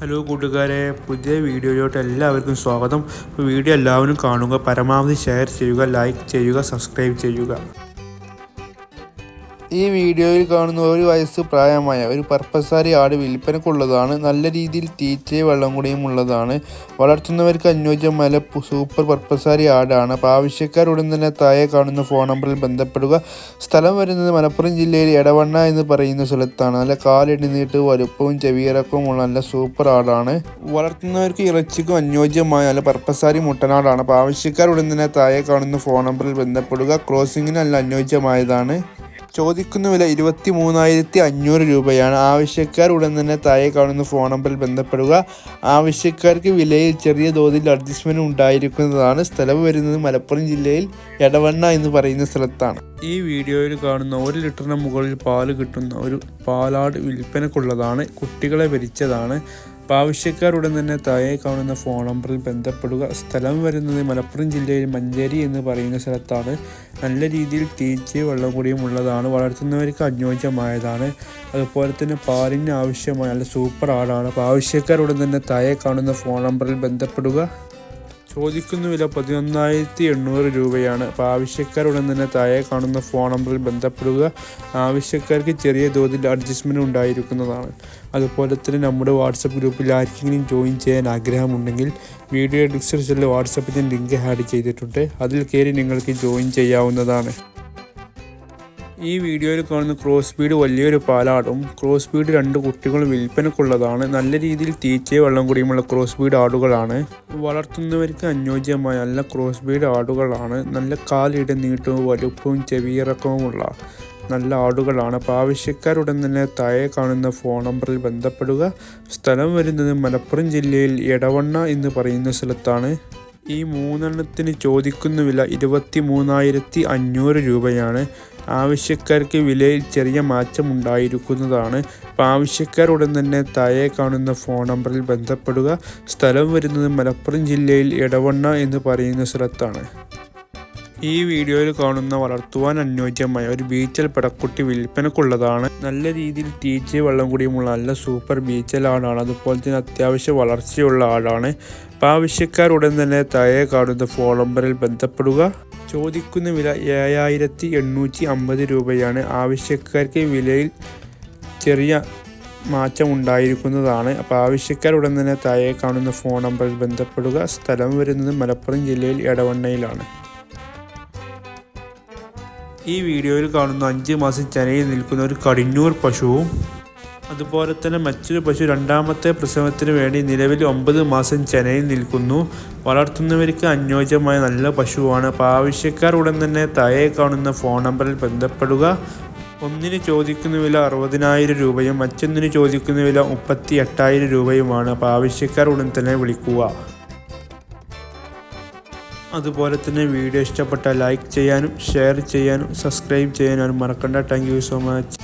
Hello കൂട്ടുകാരെ പുതിയ വീഡിയോയിലോട്ട് എല്ലാവർക്കും സ്വാഗതം. വീഡിയോ എല്ലാവരും കാണുക പരമാവധി ഷെയർ ചെയ്യുക ലൈക്ക് ചെയ്യുക സബ്സ്ക്രൈബ് ചെയ്യുക. ഈ വീഡിയോയിൽ കാണുന്ന ഒരു വയസ്സ് പ്രായമായ ഒരു പർപ്പസാരി ആട് വിൽപ്പനക്കുള്ളതാണ്. നല്ല രീതിയിൽ തീറ്റയും വെള്ളം കൂടിയും ഉള്ളതാണ്. വളർത്തുന്നവർക്ക് അനുയോജ്യമായ സൂപ്പർ പർപ്പസാരി ആടാണ്. അപ്പോൾ ആവശ്യക്കാർ ഉടൻ തന്നെ താഴെ കാണുന്ന ഫോൺ നമ്പറിൽ ബന്ധപ്പെടുക. സ്ഥലം വരുന്നത് മലപ്പുറം ജില്ലയിൽ എടവണ്ണ എന്ന് പറയുന്ന സ്ഥലത്താണ്. നല്ല കാലിടി നീട്ട് വലുപ്പവും ചെവിയിറക്കവും ഉള്ള നല്ല സൂപ്പർ ആടാണ്. വളർത്തുന്നവർക്ക് ഇറച്ചിക്കും അനുയോജ്യമായ നല്ല പർപ്പസാരി മുട്ടനാടാണ്. അപ്പോൾ ആവശ്യക്കാർ ഉടൻ തന്നെ താഴെ കാണുന്ന ഫോൺ നമ്പറിൽ ബന്ധപ്പെടുക. ക്രോസിങ്ങിന് നല്ല അനുയോജ്യമായതാണ്. ചോദിക്കുന്ന വില ഇരുപത്തി മൂന്നായിരത്തി അഞ്ഞൂറ് രൂപയാണ്. ആവശ്യക്കാർ ഉടൻ തന്നെ താഴെ കാണുന്ന ഫോൺ നമ്പറിൽ ബന്ധപ്പെടുക. ആവശ്യക്കാർക്ക് വിലയിൽ ചെറിയ തോതിൽ അഡ്ജസ്റ്റ്മെന്റ് ഉണ്ടായിരിക്കുന്നതാണ്. സ്ഥലം വരുന്നത് മലപ്പുറം ജില്ലയിൽ എടവണ്ണ എന്ന് പറയുന്ന സ്ഥലത്താണ്. ഈ വീഡിയോയിൽ കാണുന്ന ഒരു ലിറ്ററിന് മുകളിൽ പാൽ കിട്ടുന്ന ഒരു പാലാട് വിൽപ്പനക്കുള്ളതാണ്. കുട്ടികളെ ഭരിച്ചതാണ് അപ്പോൾ ആവശ്യക്കാർ ഉടൻ തന്നെ താഴെ കാണുന്ന ഫോൺ നമ്പറിൽ ബന്ധപ്പെടുക. സ്ഥലം വരുന്നത് മലപ്പുറം ജില്ലയിൽ മഞ്ചേരി എന്ന് പറയുന്ന സ്ഥലത്താണ്. നല്ല രീതിയിൽ തീറ്റയും വെള്ളം കൂടിയും ഉള്ളതാണ്. വളർത്തുന്നവർക്ക് അനുയോജ്യമായതാണ്. അതുപോലെ തന്നെ പാലിന് ആവശ്യമായ നല്ല സൂപ്പർ ആടാണ്. അപ്പോൾ ആവശ്യക്കാർ ഉടൻ തന്നെ താഴെ കാണുന്ന ഫോൺ നമ്പറിൽ ബന്ധപ്പെടുക. ചോദിക്കുന്ന വില പതിനൊന്നായിരത്തി എണ്ണൂറ് രൂപയാണ്. അപ്പോൾ ആവശ്യക്കാരുടൻ തന്നെ താഴെ കാണുന്ന ഫോൺ നമ്പറിൽ ബന്ധപ്പെടുക. ആവശ്യക്കാർക്ക് ചെറിയ തോതിൽ അഡ്ജസ്റ്റ്മെന്റ് ഉണ്ടായിരിക്കുന്നതാണ്. അതുപോലെ തന്നെ നമ്മുടെ വാട്സപ്പ് ഗ്രൂപ്പിൽ ആർക്കെങ്കിലും ജോയിൻ ചെയ്യാൻ ആഗ്രഹമുണ്ടെങ്കിൽ വീഡിയോ ഡിസ്ക്രിപ്ഷനിൽ വാട്സപ്പിന്റെ ലിങ്ക് ആഡ് ചെയ്തിട്ടുണ്ട്. അതിൽ കയറി നിങ്ങൾക്ക് ജോയിൻ ചെയ്യാവുന്നതാണ്. ഈ വീഡിയോയിൽ കാണുന്ന ക്രോസ് സ്പീഡ് വലിയൊരു പാലാടും ക്രോസ് സ്പീഡ് രണ്ട് കുട്ടികൾ വിൽപ്പനക്കുള്ളതാണ്. നല്ല രീതിയിൽ തീറ്റയും വെള്ളം കൂടിയുമുള്ള ക്രോസ് സ്പീഡ് ആടുകളാണ്. വളർത്തുന്നവർക്ക് അനുയോജ്യമായ നല്ല ക്രോസ് സ്പീഡ് ആടുകളാണ്. നല്ല കാലിയുടെ നീട്ടവും വലുപ്പവും ചെവിയിറക്കവുമുള്ള നല്ല ആടുകളാണ്. അപ്പോൾ ആവശ്യക്കാരുടൻ തന്നെ താഴെ കാണുന്ന ഫോൺ നമ്പറിൽ ബന്ധപ്പെടുക. സ്ഥലം വരുന്നത് മലപ്പുറം ജില്ലയിൽ എടവണ്ണ എന്ന് പറയുന്ന സ്ഥലത്താണ്. ഈ മൂന്നെണ്ണത്തിന് ചോദിക്കുന്ന വില ഇരുപത്തി മൂന്നായിരത്തി അഞ്ഞൂറ് രൂപയാണ്. ആവശ്യക്കാർക്ക് വിലയിൽ ചെറിയ മാറ്റം ഉണ്ടായിരിക്കുന്നതാണ് അപ്പോൾ ആവശ്യക്കാർ ഉടൻ തന്നെ താഴെ കാണുന്ന ഫോൺ നമ്പറിൽ ബന്ധപ്പെടുക. സ്ഥലം വരുന്നത് മലപ്പുറം ജില്ലയിൽ ഇടവണ്ണ എന്ന് പറയുന്ന സ്ഥലത്താണ്. ഈ വീഡിയോയിൽ കാണുന്ന വളർത്തുവാൻ അനുയോജ്യമായ ഒരു ബീച്ചൽ പടക്കുട്ടി വിൽപ്പനക്കുള്ളതാണ്. നല്ല രീതിയിൽ തീച്ച വെള്ളം കൂടിയുമുള്ള നല്ല സൂപ്പർ ബീച്ചൽ ആടാണ് അതുപോലെ തന്നെ അത്യാവശ്യം വളർച്ചയുള്ള ആടാണ് അപ്പോൾ ആവശ്യക്കാർ ഉടൻ തന്നെ താഴെ കാണുന്ന ഫോൺ നമ്പറിൽ ബന്ധപ്പെടുക. ചോദിക്കുന്ന വില ഏഴായിരത്തി എണ്ണൂറ്റി അമ്പത് രൂപയാണ്. ആവശ്യക്കാർക്ക് വിലയിൽ ചെറിയ മാറ്റം ഉണ്ടായിരിക്കുന്നതാണ്. അപ്പോൾ ആവശ്യക്കാരുടൻ തന്നെ താഴെ കാണുന്ന ഫോൺ നമ്പറിൽ ബന്ധപ്പെടുക. സ്ഥലം വരുന്നത് മലപ്പുറം ജില്ലയിൽ എടവണ്ണയിലാണ്. ഈ വീഡിയോയിൽ കാണുന്ന അഞ്ച് മാസം ചനയിൽ നിൽക്കുന്ന ഒരു കടിഞ്ഞൂർ പശുവും അതുപോലെ തന്നെ മറ്റൊരു പശു രണ്ടാമത്തെ പ്രസവത്തിന് വേണ്ടി നിലവിൽ ഒമ്പത് മാസം ചെനയിൽ നിൽക്കുന്നു. വളർത്തുന്നവർക്ക് അനുയോജ്യമായ നല്ല പശുവാണ്. അപ്പോൾ ആവശ്യക്കാർ ഉടൻ തന്നെ താഴെ കാണുന്ന ഫോൺ നമ്പറിൽ ബന്ധപ്പെടുക. ഒന്നിന് ചോദിക്കുന്ന വില അറുപതിനായിരം രൂപയും മറ്റൊന്നിന് ചോദിക്കുന്ന വില മുപ്പത്തി എട്ടായിരം രൂപയുമാണ്. അപ്പോൾ ആവശ്യക്കാർ ഉടൻ തന്നെ വിളിക്കുക. അതുപോലെ തന്നെ വീഡിയോ ഇഷ്ടപ്പെട്ടാൽ ലൈക്ക് ചെയ്യാനും ഷെയർ ചെയ്യാനും സബ്സ്ക്രൈബ് ചെയ്യാനും മറക്കണ്ട. Thank you so much